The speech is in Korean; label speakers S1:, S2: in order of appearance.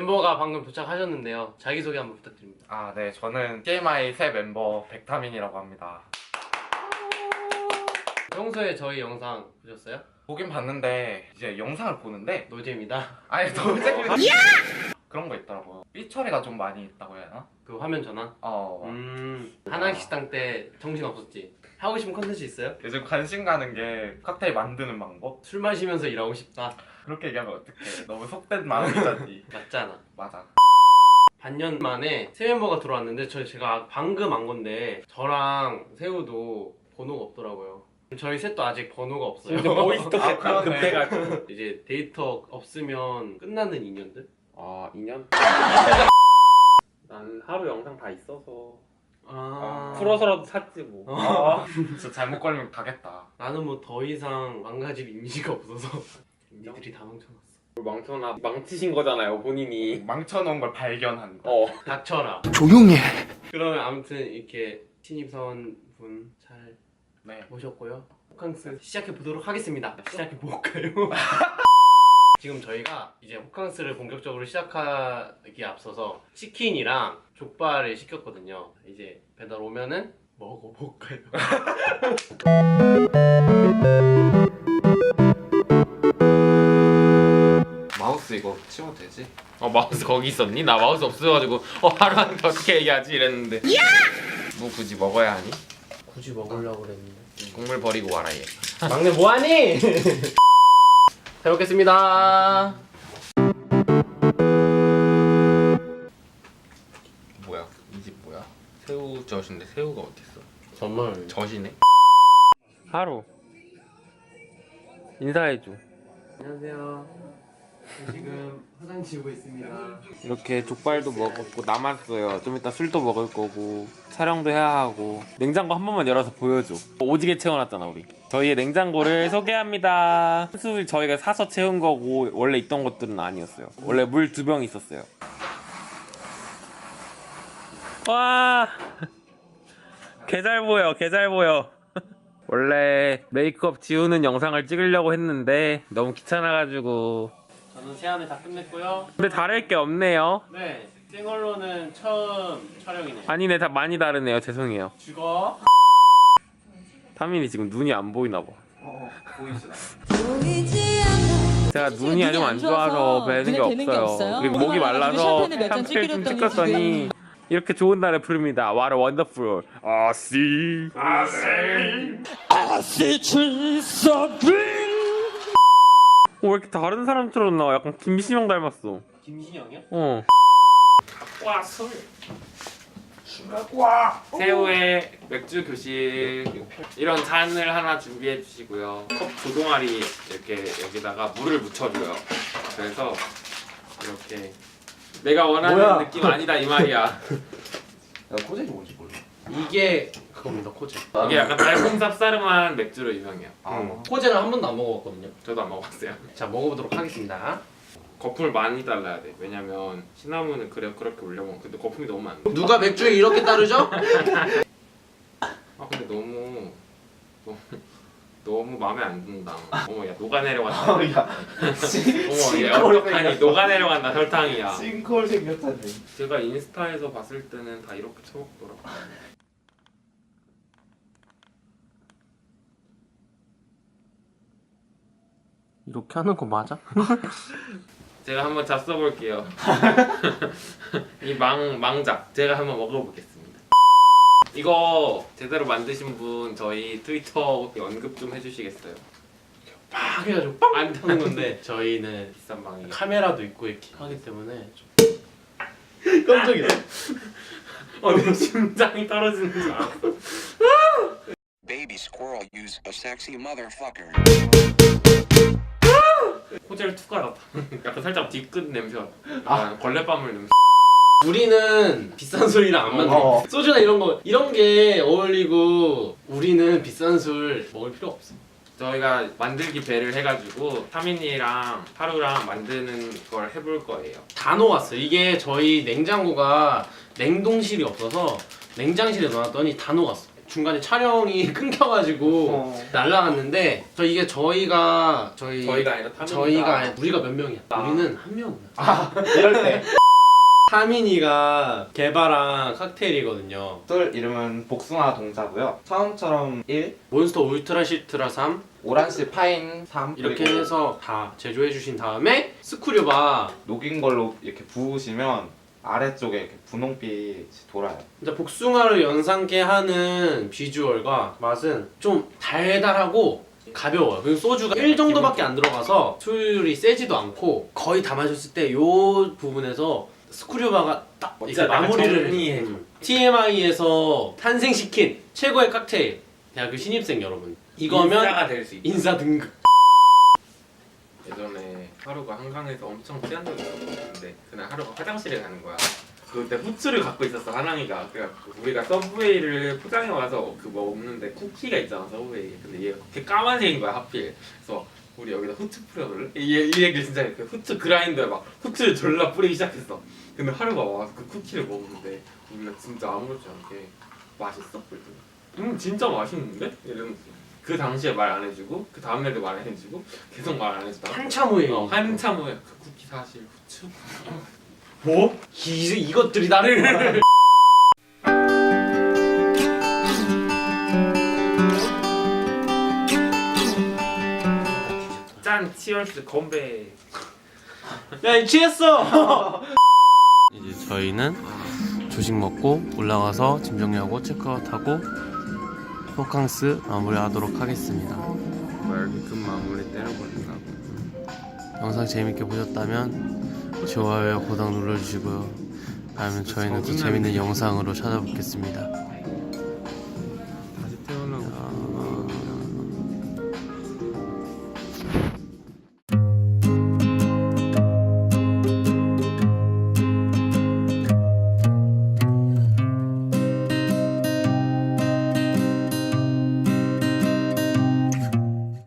S1: 멤버가 방금 도착하셨는데요. 자기소개 한번 부탁드립니다.
S2: 아, 네. 저는 TMI 새 멤버 백타민이라고 합니다.
S1: 평소에 저희 영상 보셨어요?
S2: 보긴 봤는데 이제 영상을 보는데
S1: 노잼이다.
S2: 아니 재밌 그런 거 있더라고요. 삐처리가 좀 많이 있다고 해야 하나?
S1: 그 화면 전환.
S2: 어.
S1: 음. 한학식당 때 정신 없었지. 하고 싶은 컨텐츠 있어요?
S2: 요즘 관심 가는 게 칵테일 만드는 방법?
S1: 술 마시면서 일하고 싶다.
S2: 그렇게 얘기하면 어떡해. 너무 속된 마음이잖니.
S1: 맞잖아.
S2: 맞아.
S1: 반년 만에 새 멤버가 들어왔는데 저 제가 방금 안 건데 저랑 세우도 번호가 없더라고요. 저희 셋도 아직 번호가 없어요.
S2: 아, 그러네.
S1: 이제 데이터 없으면 끝나는 인연들?
S3: 아 2년? 난 하루 영상 다 있어서
S1: 아
S3: 풀어서라도 샀지 뭐
S2: 아, 진짜 잘못 걸리면 가겠다.
S1: 나는 뭐 더 이상 망가질 이미지가 없어서 니들이 다 망쳐놨어.
S3: 뭘 망쳐놔 망치신 거잖아요 본인이
S2: 망쳐놓은 걸 발견한다.
S3: 어
S1: 닥쳐라.
S4: 조용히 해.
S1: 그러면 아무튼 이렇게 신입사원 분 잘
S2: 네.
S1: 모셨고요. 호캉스 시작해 보도록 하겠습니다. 시작해 볼까요? 지금 저희가 이제 호캉스를 본격적으로 시작하기에 앞서서 치킨이랑 족발을 시켰거든요. 이제 배달 오면은 먹어볼까요?
S5: 마우스 이거 치워도 되지?
S3: 어 마우스 거기 있었니? 나 마우스 없어가지고 어 하루 하는데 어떻게 얘기하지 이랬는데 뭐 굳이 먹어야 하니?
S1: 굳이 먹으려고 그랬는데.
S3: 국물 버리고 와라 얘
S1: 막내 뭐하니? 잘 먹겠습니다.
S3: 뭐야 이 집 뭐야? 새우 젓인데 새우가 어딨어?
S1: 정말
S3: 젓이네 하루 인사해줘
S1: 안녕하세요. 지금 화장 지우고 있습니다.
S3: 이렇게 족발도 먹었고 남았어요. 좀 이따 술도 먹을 거고 촬영도 해야 하고 냉장고 한 번만 열어서 보여줘. 오지게 채워놨잖아 우리. 저희의 냉장고를 소개합니다. 술 저희가 사서 채운 거고 원래 있던 것들은 아니었어요. 원래 물 두 병 있었어요. 와, 개잘 보여, 개잘 보여. 원래 메이크업 지우는 영상을 찍으려고 했는데 너무 귀찮아가지고
S1: 저는 세안을 다 끝냈고요.
S3: 근데 다를 게 없네요.
S1: 네, 생얼로는 처음 촬영이네요.
S3: 아니네 다 많이 다르네요 죄송해요
S1: 죽어.
S3: 타민이 지금 눈이 안 보이나 봐
S6: 보이지 않아.
S3: 제가
S6: 지금
S3: 눈이 좀안 좋아서 뵈는 게
S6: 눈에 게
S3: 없어요
S6: 없어요?
S3: 그리고 목이
S6: 얼마나
S3: 말라서
S6: 샴페인을 몇잔
S3: 샴페인 좀 찍었더니 이렇게 좋은 날에 부릅니다 What a wonderful 아씨 어, 왜 이렇게 다른 사람처럼 나와 약간 김시영 닮았어
S1: 김신영이요?
S3: 어 새우에 맥주 교실 이런 잔을 하나 준비해 주시고요. 컵 두 동아리 이렇게 여기다가 물을 묻혀줘요. 그래서 이렇게 내가 원하는
S1: 뭐야?
S3: 느낌 아니다 이 말이야.
S5: 나 코젤이 뭔지 몰라
S1: 이게 그겁니다, 코제.
S3: 이게 약간 달콤 쌉싸름한 맥주로 유명해요.
S5: 아
S1: 코제는 한 번도 안 먹어봤거든요.
S3: 저도 안 먹어봤어요.
S1: 자, 먹어보도록 하겠습니다.
S3: 거품을 많이 달라야 돼. 왜냐면 시나몬은 그래 그렇게 올려 먹. 근데 거품이 너무 많아.
S1: 누가 맥주에 이렇게 따르죠?
S3: 아 근데 너무 너무 너무 마음에 안 든다. 어머 야 녹아 내려간다. 어머 얘 어떡하니 녹아 내려간다 설탕이야.
S5: 싱크홀 생겼다네
S3: 제가 인스타에서 봤을 때는 다 이렇게 쳐먹더라고.
S1: 이렇게 하는 거 맞아?
S3: 제가 한번 잡숴 볼게요. 이 망 망작 제가 한번 먹어보겠습니다. 이거 제대로 만드신 분 저희 트위터 언급 좀 해주시겠어요?
S1: 팍 해가지고 빡안 타는 건데 저희는
S3: 비싼 망이.
S1: 카메라도 있고 이렇게 하기 때문에 좀 깜짝이야.
S3: 어, 내 심장이 떨어지는 줄 알았어.
S7: Baby squirrel use a sexy motherfucker.
S3: 호젤 투가. 약간 살짝 뒤끝 냄새가. 아 걸레바물 냄새.
S1: 우리는 비싼 술이랑 안 맞는
S5: 어.
S1: 소주나 이런 거 이런 게 어울리고 우리는 비싼 술 먹을 필요 없어.
S3: 저희가 만들기 배를 해가지고 타민이랑 하루랑 만드는 걸 해볼 거예요.
S1: 다 녹았어. 이게 저희 냉장고가 냉동실이 없어서 냉장실에 넣어놨더니 다 녹았어. 중간에 촬영이 끊겨가지고
S2: 어.
S1: 날라갔는데 저 이게 저희가 저희
S2: 저희가 아니라 타민이가-
S1: 저희가 아니- 우리가 몇 명이야?
S2: 아.
S1: 우리는 한 명.
S2: 이럴 때.
S1: 타민이가 개발한 칵테일이거든요.
S2: 술 이름은 복숭아 동자고요. 처음처럼 1,
S1: 몬스터 울트라 시트라 3
S2: 오란시 파인 3
S1: 이렇게 해서 다 제조해 주신 다음에 스쿠류바
S2: 녹인 걸로 이렇게 부으시면 아래쪽에 이렇게 분홍빛이 돌아요.
S1: 진짜 복숭아를 연상케 하는 비주얼과 맛은 좀 달달하고 가벼워요. 그리고 소주가 1 정도밖에 안 들어가서 술이 세지도 않고 거의 다 마셨을 때요 부분에서 스쿠류바가 딱 이렇게
S3: 진짜
S1: 마무리를
S3: 정리해.
S1: 음. TMI에서 탄생시킨 최고의 칵테일 대학교 신입생 여러분 이거면
S3: 될수 있다.
S1: 인사 등급
S3: 예전에 하루가 한강에서 엄청 취한 적이 있었는데 그날 하루가 화장실에 가는 거야. 그때 후추를 갖고 있었어 하랑이가. 그래갖고 우리가 서브웨이를 포장해 와서 그 먹는데 쿠키가 있잖아 서브웨이. 근데 얘가 그렇게 까만색인 거야 하필. 그래서 우리 여기다 후추 뿌려볼래? 이, 이 얘기를 진짜 그 후추 그라인더에 막 후추를 졸라 뿌리기 시작했어. 근데 하루가 와서 그 쿠키를 먹는데 우리가 진짜 아무렇지 않게 맛있어? 그랬더니 음 진짜 맛있는데? 이러면서 그 당시에 말 안 해주고 그 다음날도 말 안 해주고 계속 말 안 해주다가.
S1: 한참 후에.
S3: 어, 한참 후에. 그 쿠키 사실 후추?
S1: 뭐? 이, 이것들이 나를
S3: 짠 치얼스 건배.
S1: 야, 이 취했어. 이제 저희는 조식 먹고 올라가서 짐 정리하고 체크아웃하고 호캉스 마무리하도록 하겠습니다.
S3: 금 마무리 때려버린다
S1: 영상 재밌게 보셨다면 좋아요, 구독 눌러주시고요. 다음에 저희는 또 재밌는 영상으로 찾아뵙겠습니다.